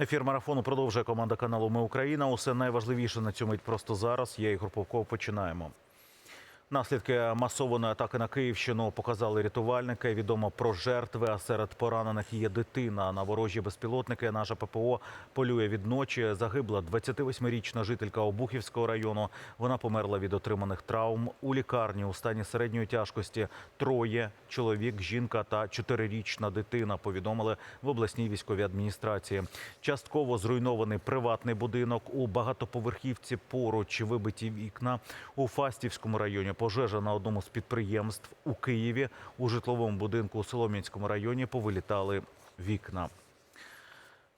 Ефір марафону продовжує команда каналу Ми Україна. Усе найважливіше на цьому просто зараз. Я Ігор Попков. Починаємо. Наслідки масованої атаки на Київщину показали рятувальники. Відомо про жертви, а серед поранених є дитина. На ворожі безпілотники наша ППО полює від ночі. Загибла 28-річна жителька Обухівського району. Вона померла від отриманих травм у лікарні у стані середньої тяжкості. Троє чоловік, жінка та чотирирічна дитина. Повідомили в обласній військовій адміністрації. Частково зруйнований приватний будинок у багатоповерхівці. Поруч вибиті вікна у Фастівському районі. Пожежа на одному з підприємств у Києві. У житловому будинку у Солом'янському районі повилітали вікна.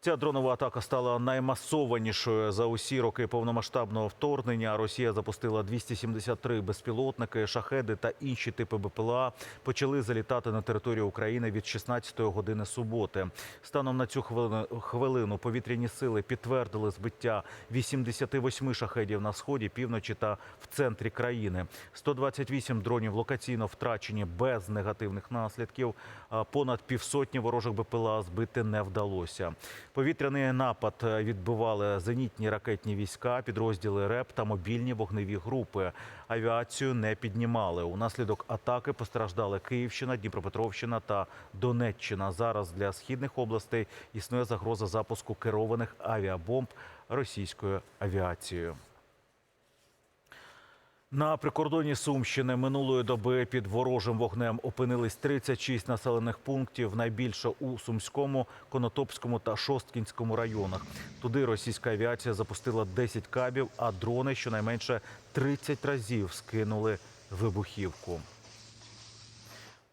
Ця дронова атака стала наймасованішою за усі роки повномасштабного вторгнення. Росія запустила 273 безпілотники, шахеди та інші типи БПЛА почали залітати на територію України від 16-ї години суботи. Станом на цю хвилину- хвилину повітряні сили підтвердили збиття 88 шахедів на сході, півночі та в центрі країни. 128 дронів локаційно втрачені без негативних наслідків. А Понад півсотні ворожих БПЛА збити не вдалося. Повітряний напад відбивали зенітні ракетні війська, підрозділи РЕП та мобільні вогневі групи. Авіацію не піднімали. Унаслідок атаки постраждали Київщина, Дніпропетровщина та Донеччина. Зараз для східних областей існує загроза запуску керованих авіабомб російською авіацією. На прикордоні Сумщини минулої доби під ворожим вогнем опинились 36 населених пунктів, найбільше у Сумському, Конотопському та Шосткінському районах. Туди російська авіація запустила 10 кабів, а дрони щонайменше 30 разів скинули вибухівку.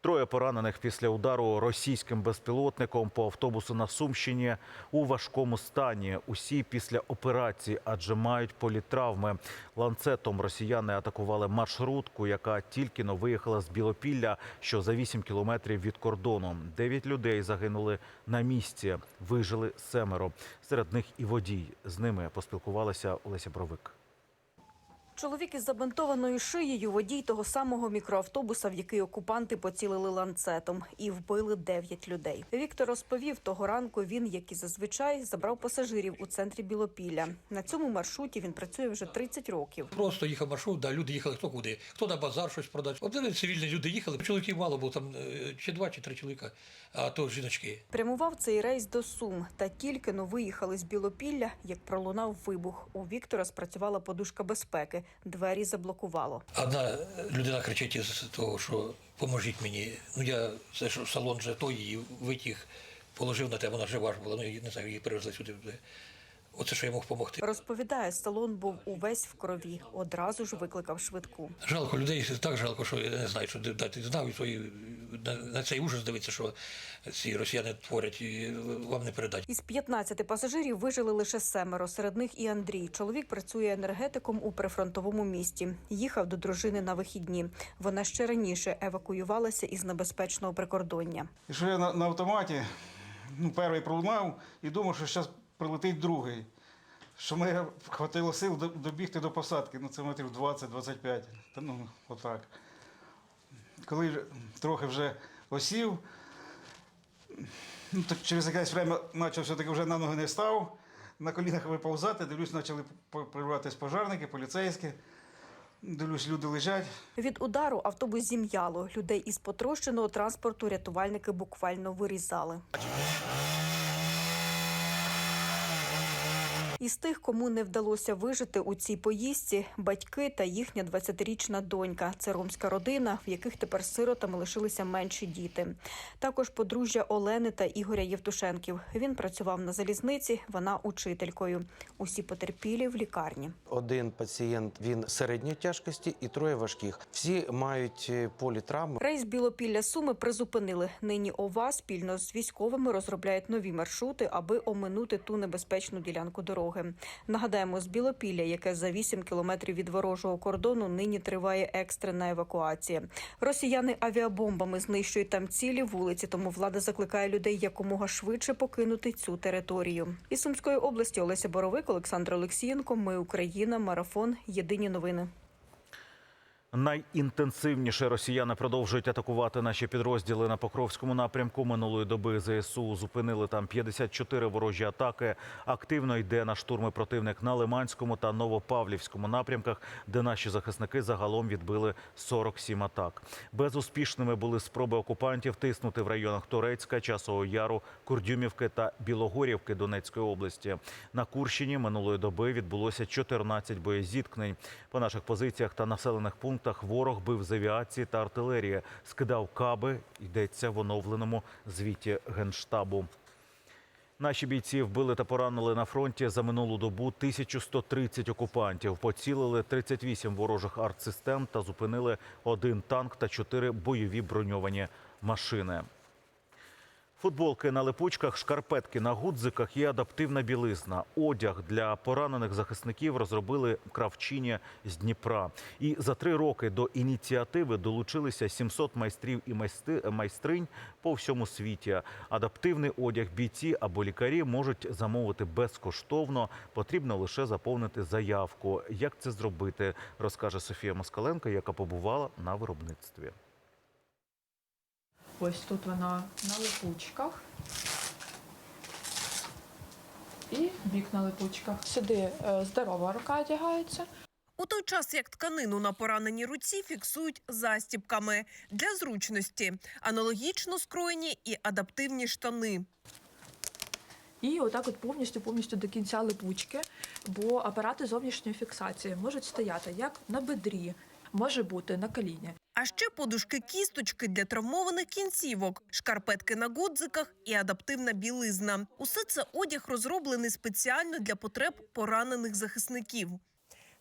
Троє поранених після удару російським безпілотником по автобусу на Сумщині у важкому стані. Усі після операції, адже мають політравми. Ланцетом росіяни атакували маршрутку, яка тільки но виїхала з Білопілля, що за 8 кілометрів від кордону. Дев'ять людей загинули на місці. Вижили семеро. Серед них і водій. З ними поспілкувалася Олеся Бровик. Чоловік із забинтованою шиєю водій того самого мікроавтобуса, в який окупанти поцілили ланцетом, і вбили дев'ять людей. Віктор розповів, того ранку він, як і зазвичай, забрав пасажирів у центрі Білопілля. На цьому маршруті він працює вже 30 років. Просто їхав маршрут, да, люди їхали хто куди, хто на базар щось продати. Один цивільні люди їхали, чоловіків мало було там е, чи два, чи три чоловіка, а то жіночки. Прямував цей рейс до Сум, та тільки но виїхали з Білопілля, як пролунав вибух. У Віктора спрацювала подушка безпеки. Двері заблокувало. Одна людина кричить із того, що поможіть мені. Ну я це ж салон же той її витяг, положив на те, вона жива ж була. Ну я не знаю, її перевезли сюди. Оце що я мог допомогти. Розповідає, салон був увесь в крові. Одразу ж викликав швидку. Жалко людей, так жалко, що я не знаю, що дати знав свої на, на цей ужас дивитися, що ці росіяни творять, і вам не передать. Із 15 пасажирів вижили лише семеро. Серед них і Андрій. Чоловік працює енергетиком у прифронтовому місті. Їхав до дружини на вихідні. Вона ще раніше евакуювалася із небезпечного прикордоння. І що я на, на автоматі, ну, перший пролунав і думав, що зараз прилетить другий. Що мене хватило сил добігти до посадки, ну це метрів 20-25. Та ну, отак. Коли трохи вже осів, ну, то через якесь время почав все-таки вже на ноги не став, на колінах виповзати, дивлюсь, почали по- пожарники, поліцейські. Дивлюсь, люди лежать. Від удару автобус зім'яло. Людей із потрощеного транспорту рятувальники буквально вирізали. Із тих, кому не вдалося вижити у цій поїздці, батьки та їхня 20-річна донька. Це ромська родина, в яких тепер сиротами лишилися менші діти. Також подружжя Олени та Ігоря Євтушенків. Він працював на залізниці, вона учителькою. Усі потерпілі в лікарні. Один пацієнт він середньої тяжкості і троє важких. Всі мають е, політравми. Рейс Білопілля Суми призупинили. Нині ОВА спільно з військовими розробляють нові маршрути, аби оминути ту небезпечну ділянку дороги. Нагадаємо, з Білопілля, яке за 8 кілометрів від ворожого кордону, нині триває екстрена евакуація. Росіяни авіабомбами знищують там цілі вулиці, тому влада закликає людей якомога швидше покинути цю територію. Із Сумської області Олеся Боровик, Олександр Олексієнко. Ми Україна. Марафон. Єдині новини. Найінтенсивніше росіяни продовжують атакувати наші підрозділи на Покровському напрямку. Минулої доби ЗСУ зупинили там 54 ворожі атаки. Активно йде на штурми противник на Лиманському та Новопавлівському напрямках, де наші захисники загалом відбили 47 атак. Безуспішними були спроби окупантів тиснути в районах Торецька, Часового Яру, Курдюмівки та Білогорівки Донецької області. На Курщині минулої доби відбулося 14 боєзіткнень. По наших позиціях та населених пунктах ворог бив з авіації та артилерії, скидав каби. Йдеться в оновленому звіті генштабу. Наші бійці вбили та поранили на фронті за минулу добу 1130 окупантів. Поцілили 38 ворожих артсистем та зупинили один танк та чотири бойові броньовані машини. Футболки на липучках, шкарпетки на гудзиках і адаптивна білизна. Одяг для поранених захисників розробили кравчині з Дніпра. І за три роки до ініціативи долучилися 700 майстрів і майстринь по всьому світі. Адаптивний одяг бійці або лікарі можуть замовити безкоштовно. Потрібно лише заповнити заявку. Як це зробити, розкаже Софія Москаленко, яка побувала на виробництві. Ось тут вона на липучках. І бік на липучках. Сюди е, здорова рука одягається. У той час як тканину на пораненій руці фіксують застібками для зручності, аналогічно скроєні і адаптивні штани. І отак от повністю повністю до кінця липучки, бо апарати зовнішньої фіксації можуть стояти як на бедрі, може бути на коліні. А ще подушки кісточки для травмованих кінцівок, шкарпетки на гудзиках і адаптивна білизна. Усе це одяг розроблений спеціально для потреб поранених захисників.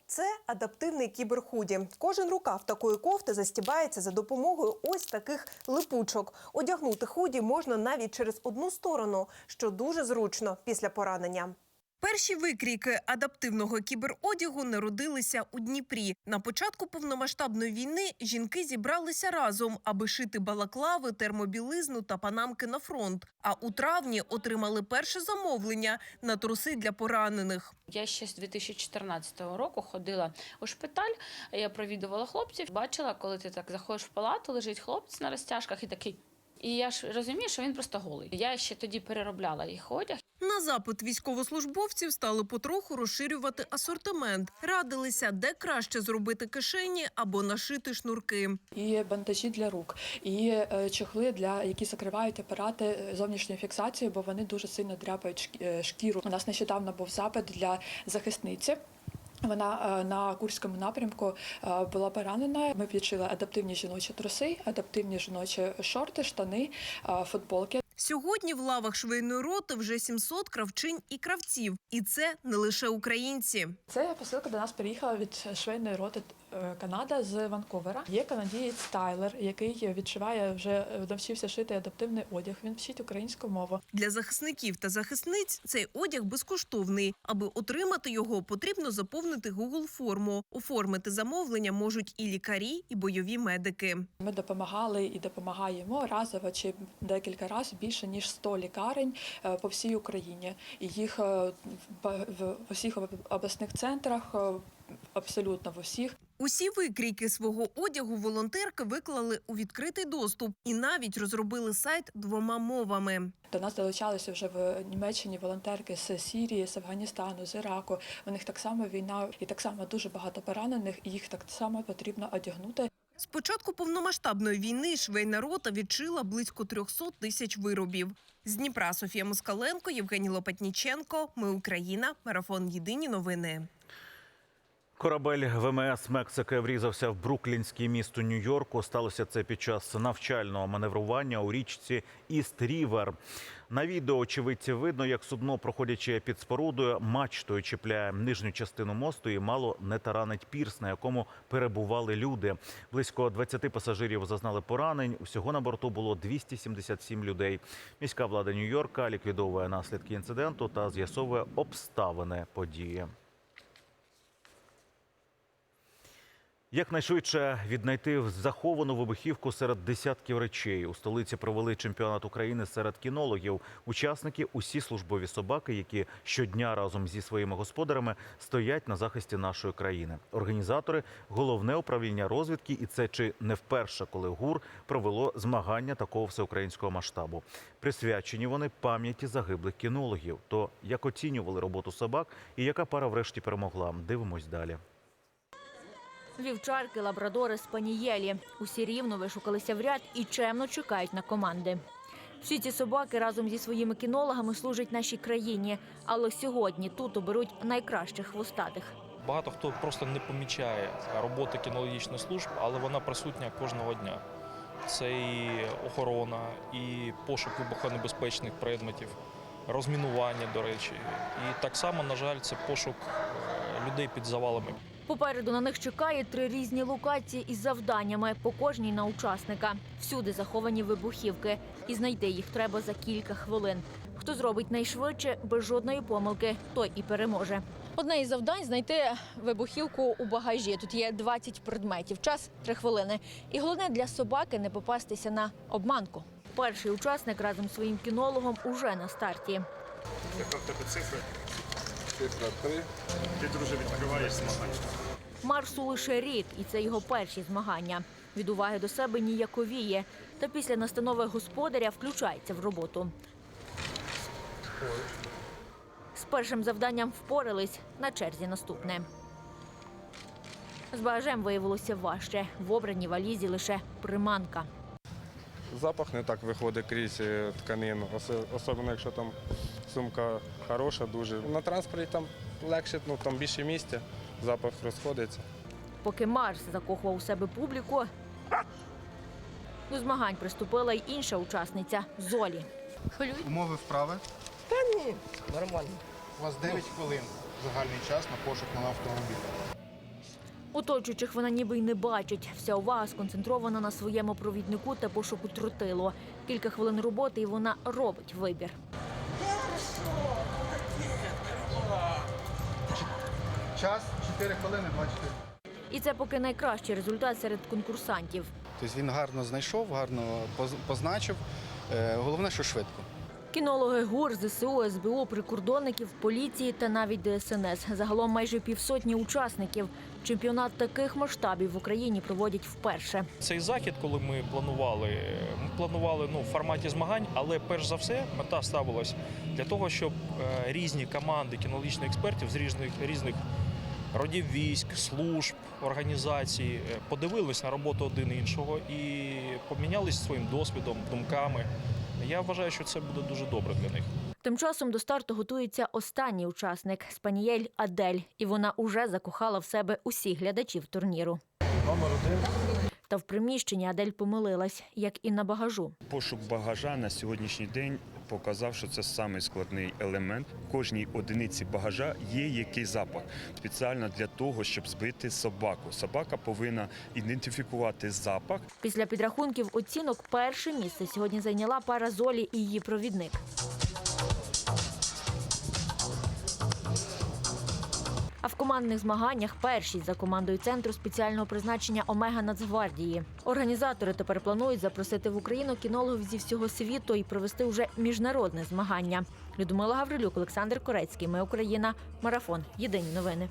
Це адаптивний кіберхуді. Кожен рукав такої кофти застібається за допомогою ось таких липучок. Одягнути худі можна навіть через одну сторону, що дуже зручно після поранення. Перші викрійки адаптивного кіберодягу народилися у Дніпрі. На початку повномасштабної війни жінки зібралися разом, аби шити балаклави, термобілизну та панамки на фронт. А у травні отримали перше замовлення на труси для поранених. Я ще з 2014 року ходила у шпиталь. Я провідувала хлопців. Бачила, коли ти так заходиш в палату, лежить хлопець на розтяжках і такий. І я ж розумію, що він просто голий. Я ще тоді переробляла їх одяг. На запит військовослужбовців стали потроху розширювати асортимент. Радилися, де краще зробити кишені або нашити шнурки. І бандажі для рук, і е, чохли, для які закривають апарати е, зовнішньої фіксації, бо вони дуже сильно дряпають е, шкіру. У нас нещодавно був запит для захисниці. Вона на Курському напрямку була поранена. Ми підшили адаптивні жіночі труси, адаптивні жіночі шорти, штани, футболки. Сьогодні в лавах швейної роти вже 700 кравчинь і кравців. І це не лише українці. Це посилка до нас приїхала від швейної роти е, Канада з Ванкувера. Є канадієць Тайлер, який відшиває вже е, навчився шити адаптивний одяг. Він вчить українську мову. Для захисників та захисниць цей одяг безкоштовний. Аби отримати його, потрібно заповнити Google форму. Оформити замовлення можуть і лікарі, і бойові медики. Ми допомагали і допомагаємо разово чи декілька разів більше ніж 100 лікарень е, по всій Україні. І їх е, в усіх обласних центрах, е, абсолютно в усіх. Усі викрійки свого одягу волонтерки виклали у відкритий доступ і навіть розробили сайт двома мовами. До нас долучалися вже в Німеччині волонтерки з Сірії, з Афганістану, з Іраку. У них так само війна і так само дуже багато поранених, і їх так само потрібно одягнути. З початку повномасштабної війни швейна рота відшила близько 300 тисяч виробів. З Дніпра Софія Москаленко, Євгеній Лопатніченко. Ми Україна. Марафон Єдині новини. Корабель ВМС Мексики врізався в бруклінське місто Нью-Йорку. Сталося це під час навчального маневрування у річці Іст Рівер. На відео очевидці видно, як судно, проходячи під спорудою, мачтою чіпляє нижню частину мосту і мало не таранить пірс, на якому перебували люди. Близько 20 пасажирів зазнали поранень. Усього на борту було 277 людей. Міська влада Нью-Йорка ліквідовує наслідки інциденту та з'ясовує обставини події. Якнайшвидше віднайти заховану вибухівку серед десятків речей. У столиці провели чемпіонат України серед кінологів. Учасники усі службові собаки, які щодня разом зі своїми господарями стоять на захисті нашої країни. Організатори головне управління розвідки, і це чи не вперше, коли ГУР провело змагання такого всеукраїнського масштабу. Присвячені вони пам'яті загиблих кінологів. То як оцінювали роботу собак і яка пара врешті перемогла? Дивимось далі. Вівчарки, лабрадори, спанієлі. Усі рівно вишукалися в ряд і чемно чекають на команди. Всі ці собаки разом зі своїми кінологами служать нашій країні, але сьогодні тут оберуть найкращих хвостатих. Багато хто просто не помічає роботи кінологічних служб, але вона присутня кожного дня. Це і охорона, і пошук вибухонебезпечних предметів, розмінування, до речі. І так само, на жаль, це пошук е, людей під завалами. Попереду на них чекає три різні локації із завданнями, по кожній на учасника. Всюди заховані вибухівки, і знайти їх треба за кілька хвилин. Хто зробить найшвидше, без жодної помилки, той і переможе. Одне із завдань знайти вибухівку у багажі. Тут є 20 предметів. Час 3 хвилини. І головне для собаки не попастися на обманку. Перший учасник разом з своїм кінологом уже на старті. Яка в тебе цифра? Цифра 3. Ти, друже, відкриваєш змагання. Марсу лише рік, і це його перші змагання. Від уваги до себе ніяковіє. Та після настанови господаря включається в роботу. З першим завданням впорались на черзі наступне. З багажем виявилося важче. В обраній валізі лише приманка. Запах не так виходить крізь е, тканину, особливо якщо там сумка хороша, дуже. На транспорті там легше, ну там більше місця, запах розходиться. Поки Марс закохував у себе публіку, до змагань приступила й інша учасниця Золі. Умови вправи? Та ні, нормально. У вас 9 хвилин загальний час на пошук на автомобіль. Оточуючих вона ніби й не бачить. Вся увага сконцентрована на своєму провіднику та пошуку тротилу. Кілька хвилин роботи, і вона робить вибір. Час 4 хвилини, бачите. І це поки найкращий результат серед конкурсантів. Тобто він гарно знайшов, гарно позначив. Е, Головне, що швидко. Кінологи ГУР, ЗСУ, СБУ, прикордонників, поліції та навіть ДСНС. Загалом майже півсотні учасників. Чемпіонат таких масштабів в Україні проводять вперше. Цей захід, коли ми планували, ми планували ну, в форматі змагань, але перш за все мета ставилась для того, щоб е, різні команди кінологічних експертів з різних різних родів військ, служб, організацій е, подивились на роботу один іншого і помінялись своїм досвідом, думками. Я вважаю, що це буде дуже добре для них. Тим часом до старту готується останній учасник Спанієль Адель, і вона уже закохала в себе усіх глядачів турніру. Номер один. Та в приміщенні Адель помилилась, як і на багажу. Пошук багажа на сьогоднішній день показав, що це самий складний елемент. В кожній одиниці багажа є який запах спеціально для того, щоб збити собаку. Собака повинна ідентифікувати запах. Після підрахунків оцінок перше місце сьогодні зайняла пара Золі і її провідник. Командних змаганнях першість за командою центру спеціального призначення Омега Нацгвардії. Організатори тепер планують запросити в Україну кінологів зі всього світу і провести вже міжнародне змагання. Людмила Гаврилюк, Олександр Корецький. Ми Україна. Марафон. Єдині новини.